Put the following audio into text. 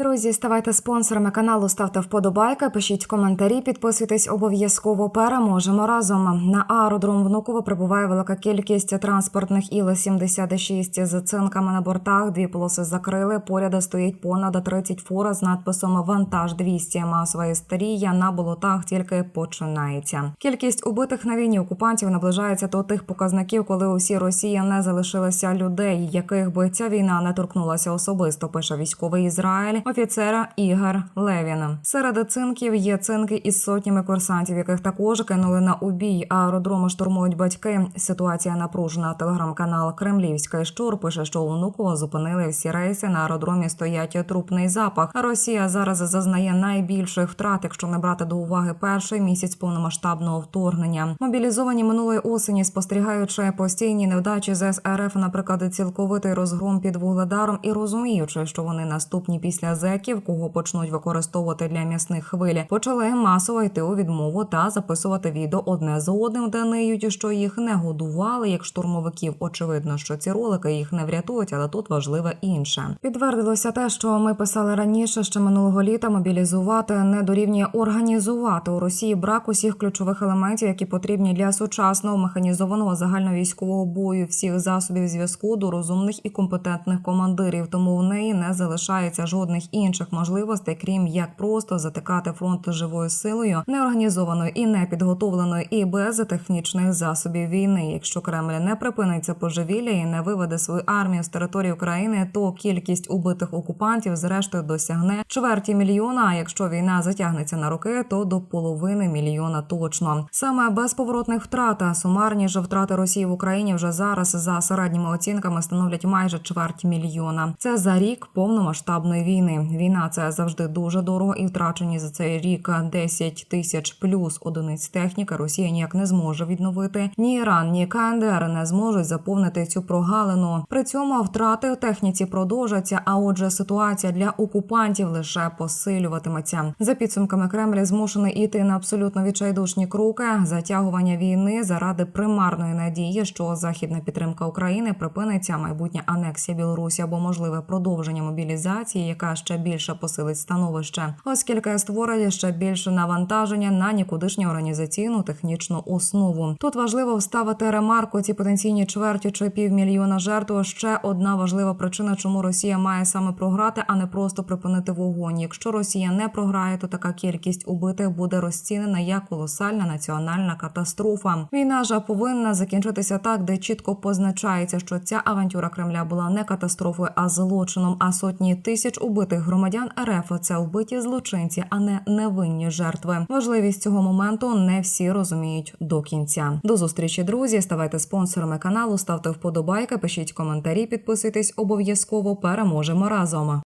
Друзі, ставайте спонсорами каналу, ставте вподобайки, пишіть коментарі, підписуйтесь обов'язково. Переможемо разом. На аеродром Внуково прибуває велика кількість транспортних Іл-76 з цинками на бортах. Дві полоси закрили. Поряд стоїть понад 30 фур з надписом Вантаж 200 Масова істерія на болотах тільки починається. Кількість убитих на війні окупантів наближається до тих показників, коли усі Росії не залишилося людей, яких би ця війна не торкнулася особисто. Пише військовий Ізраїль офіцера Ігор Левіна. Серед цинків є цинки із сотнями курсантів, яких також кинули на убій. Аеродроми штурмують батьки. Ситуація напружена. Телеграм-канал Кремлівська щур пише, що у Внуково зупинили всі рейси. На аеродромі стоять трупний запах. Росія зараз зазнає найбільших втрат, якщо не брати до уваги перший місяць повномасштабного вторгнення. Мобілізовані минулої осені, спостерігаючи постійні невдачі з РФ, наприклад, цілковитий розгром під вугледаром і розуміючи, що вони наступні після зеків, кого почнуть використовувати для м'ясних хвиль, почали масово йти у відмову та записувати відео одне з одним, де ниють, що їх не годували як штурмовиків. Очевидно, що ці ролики їх не врятують, але тут важливе інше. Підтвердилося те, що ми писали раніше, ще минулого літа мобілізувати не дорівнює організувати у Росії брак усіх ключових елементів, які потрібні для сучасного механізованого загальновійськового бою, всіх засобів зв'язку до розумних і компетентних командирів. Тому в неї не залишається жодних інших можливостей, крім як просто затикати фронт живою силою, неорганізованою і непідготовленою, і без технічних засобів війни. Якщо Кремль не припиниться поживілля і не виведе свою армію з території України, то кількість убитих окупантів зрештою досягне чверті мільйона. А якщо війна затягнеться на роки, то до половини мільйона точно. Саме безповоротних втрат, сумарні ж втрати Росії в Україні вже зараз за середніми оцінками становлять майже чверть мільйона. Це за рік повномасштабної війни. Війна це завжди дуже дорого, і втрачені за цей рік 10 тисяч плюс одиниць техніки. Росія ніяк не зможе відновити. Ні Іран, ні КНДР не зможуть заповнити цю прогалину. При цьому втрати у техніці продовжаться. А отже, ситуація для окупантів лише посилюватиметься. За підсумками Кремль змушений іти на абсолютно відчайдушні кроки затягування війни заради примарної надії, що західна підтримка України припиниться майбутня анексія Білорусі або можливе продовження мобілізації, яка ще більше посилить становище, оскільки створить ще більше навантаження на нікудишню організаційну технічну основу. Тут важливо вставити ремарку ці потенційні чверті чи півмільйона жертв. Ще одна важлива причина, чому Росія має саме програти, а не просто припинити вогонь. Якщо Росія не програє, то така кількість убитих буде розцінена як колосальна національна катастрофа. Війна ж повинна закінчитися так, де чітко позначається, що ця авантюра Кремля була не катастрофою, а злочином. А сотні тисяч убитих громадян РФ – це вбиті злочинці, а не невинні жертви. Важливість цього моменту не всі розуміють до кінця. До зустрічі, друзі. Ставайте спонсорами каналу, ставте вподобайки, пишіть коментарі, підписуйтесь обов'язково. Переможемо разом.